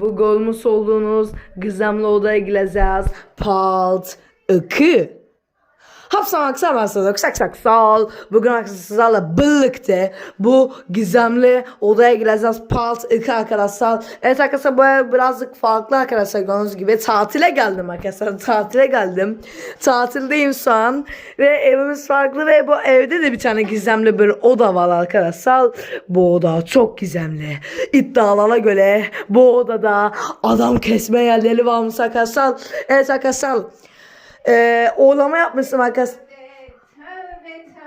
Bu görmüş olduğunuz gizemli odaya gireceğiz. Part 2. Hapsam aksam aslında sak ol. Bugün arkadaşlarla birlikte bu gizemli odaya gireceğiz. Part 2 arkadaşlar. Evet arkadaşlar bu birazcık farklı arkadaşlar gördüğünüz gibi. Tatile geldim arkadaşlar. Tatile geldim. Tatildeyim şu an. Ve evimiz farklı ve bu evde de bir tane gizemli bir oda var arkadaşlar. Bu oda çok gizemli. İddialara göre bu odada adam kesme yerleri varmış arkadaşlar. Evet arkadaşlar. Ee, oylama yapmıştım arkadaşlar.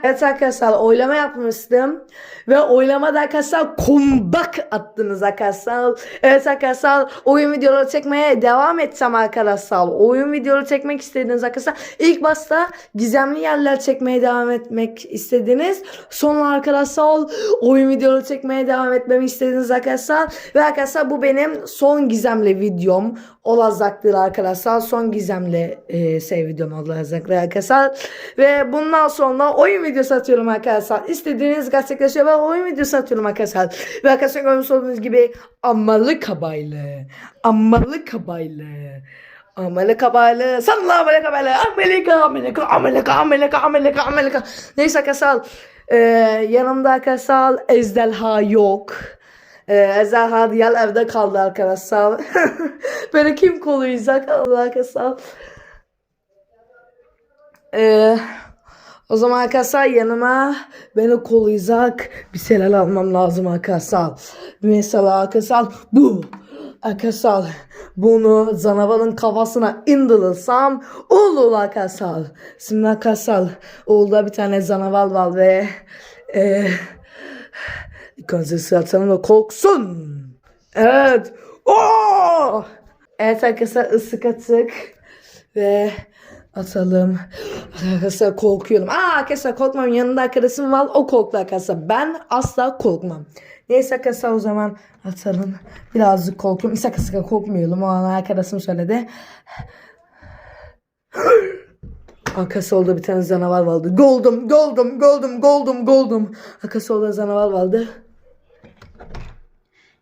Evet arkadaşlar oylama yapmıştım. Ve oylamada arkadaşlar comeback attınız arkadaşlar. Evet arkadaşlar oyun videoları çekmeye devam edeceğim arkadaşlar. Oyun videoları çekmek istediniz arkadaşlar. İlk başta gizemli yerler çekmeye devam etmek istediniz. Sonra arkadaşlar oyun videoları çekmeye devam etmemi istediniz arkadaşlar. Ve arkadaşlar bu benim son gizemli videom olacaktır arkadaşlar. Son gizemli e, şey videom olacaktır arkadaşlar. Ve bundan sonra oyun videosu atıyorum arkadaşlar. İstediğiniz gerçekleşiyor ve oyun videosu atıyorum arkadaşlar. Ve arkadaşlar görmüş olduğunuz gibi ammalı kabaylı. Ammalı kabaylı. Amele kabaylı. Sanla amele kabaylı. Amelika, amelika, amelika, amelika, amelika, amelika. Neyse arkadaşlar. E, yanımda arkadaşlar ejderha yok. Ee, Ejderha diğer evde kaldı arkadaşlar. Beni kim kollayacak Allah arkadaşlar. Ee, o zaman arkadaşlar yanıma beni kollayacak bir şeyler almam lazım arkadaşlar. Mesela arkadaşlar bu. Arkadaşlar bunu canavarın kafasına indirirsem olur arkadaşlar. Şimdi arkadaşlar orada bir tane canavar var ve e, sıratalım da korksun. Evet. Oo! Evet arkadaşlar ısık atık ve atalım. Arkadaşlar korkuyorum. Aa arkadaşlar korkmam. Yanında arkadaşım var. O korktu arkadaşlar. Ben asla korkmam. Neyse arkadaşlar o zaman atalım. Birazcık korkuyorum. İsa arkadaşlar korkmuyorum. O an arkadaşım söyledi. Arkası oldu bir tane canavar vardı. Goldum, goldum, goldum, goldum, goldum. Arkası oldu canavar vardı.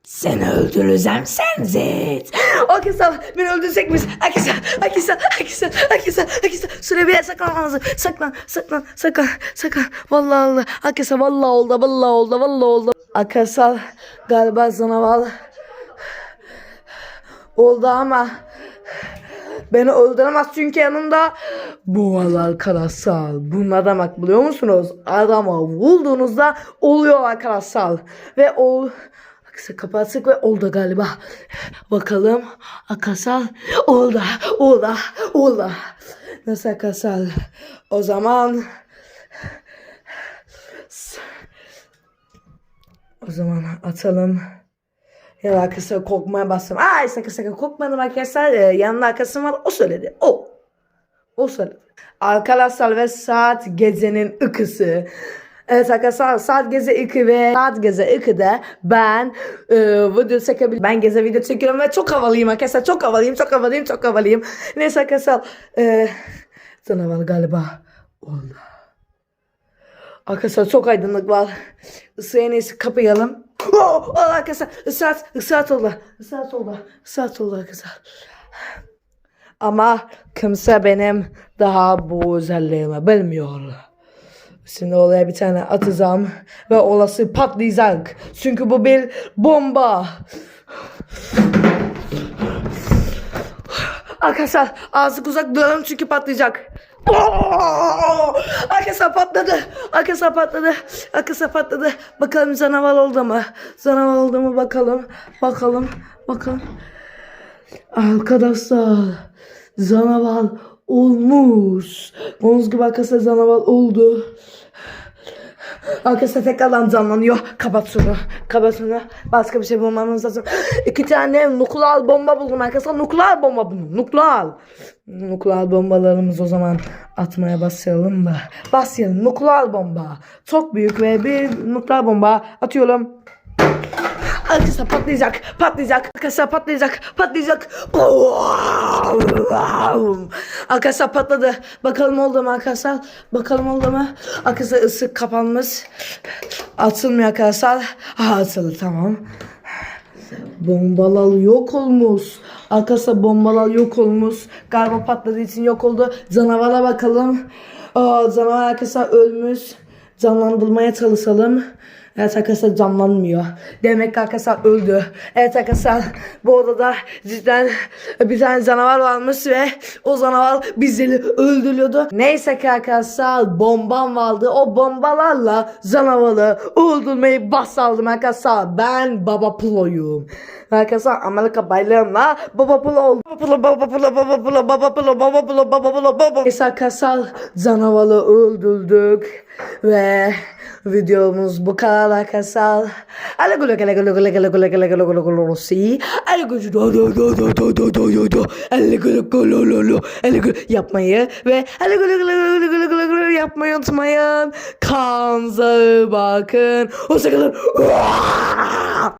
Seni öldüreceğim senzit. Arkadaşlar beni öldürecekmiş. Arkadaşlar, arkadaşlar, arkadaşlar, arkadaşlar, arkadaşlar. Şuraya bir yer saklanmam lazım. Saklan, saklan, saklan, saklan. Vallahi Allah. Arkadaşlar vallahi oldu, vallahi oldu, vallahi oldu. Arkadaşlar galiba canavar oldu ama Beni öldüremez çünkü yanında bu var arkadaşlar. Bu ne demek biliyor musunuz? Adama vurduğunuzda oluyor arkadaşlar. Ve o Arkadaşlar kapattık ve oldu galiba. Bakalım arkadaşlar oldu oldu oldu. Nasıl arkadaşlar? O zaman o zaman atalım. Ya arkadaşlar korkmaya bastım. Ay sakın sakın korkmadım arkadaşlar. Ee, yanında arkadaşım var. O söyledi. O. O söyledi. Arkadaşlar ve saat gecenin ikisi. Evet arkadaşlar saat gece 2 ve saat gece 2'de ben e, video çekebilirim. Ben gece video çekiyorum ve çok havalıyım arkadaşlar. Çok havalıyım, çok havalıyım, çok havalıyım. Neyse arkadaşlar. E, canavar galiba oldu. Arkadaşlar çok aydınlık var. Isı en iyisi kapayalım. Oh, oh, arkadaşlar ısrat, ısrat oldu. Israt oldu. Israt oldu arkadaşlar. Ama kimse benim daha bu özelliğimi bilmiyor. Şimdi olaya bir tane atacağım ve olası patlayacak. Çünkü bu bir bomba. Arkadaşlar ağzı uzak duralım çünkü patlayacak. Arkadaşlar patladı. Arkadaşlar patladı. Arkadaşlar patladı. Bakalım canavar oldu mu? Canavar oldu mu bakalım. Bakalım. Bakalım. Arkadaşlar canavar olmuş. Onun gibi arkadaşlar canavar oldu. Arkadaşlar tekrardan canlanıyor. Kapat şunu. Kapat şunu. Başka bir şey bulmamız lazım. İki tane nukleer bomba buldum arkadaşlar. Nukleer bomba bunu. Nukleer. Nukleer bombalarımız o zaman atmaya başlayalım mı? Başlayalım. Nukleer bomba. Çok büyük ve bir nukleer bomba atıyorum. Arkadaşlar patlayacak, patlayacak, arkadaşlar patlayacak, patlayacak. Arkadaşlar patladı. Bakalım oldu mu arkadaşlar? Bakalım oldu mu? Arkadaşlar ısık kapanmış. Atılmıyor arkadaşlar. Ha atıldı tamam. Bombalal yok olmuş. Arkadaşlar bombalal yok olmuş. Galiba patladığı için yok oldu. Canavara bakalım. Aa, canavar arkadaşlar ölmüş. Canlandırmaya çalışalım. Evet arkadaşlar canlanmıyor. Demek arkadaşlar öldü. Evet arkadaşlar bu odada cidden bir tane canavar varmış ve o canavar bizleri öldürüyordu. Neyse ki arkadaşlar bombam vardı. O bombalarla canavarı öldürmeyi basaldım arkadaşlar. Ben Baba Plo'yum. Arkadaşlar Amerika bayrağımla Baba Plo oldu. Baba Plo, Baba Plo, Baba Plo, Baba Plo, Baba Plo, Baba Plo, Baba Neyse arkadaşlar canavarı öldürdük ve videomuz bu kadar arkadaşlar. yapmayı ve yapmayı unutmayın. Kanza bakın. o Hoşçakalın.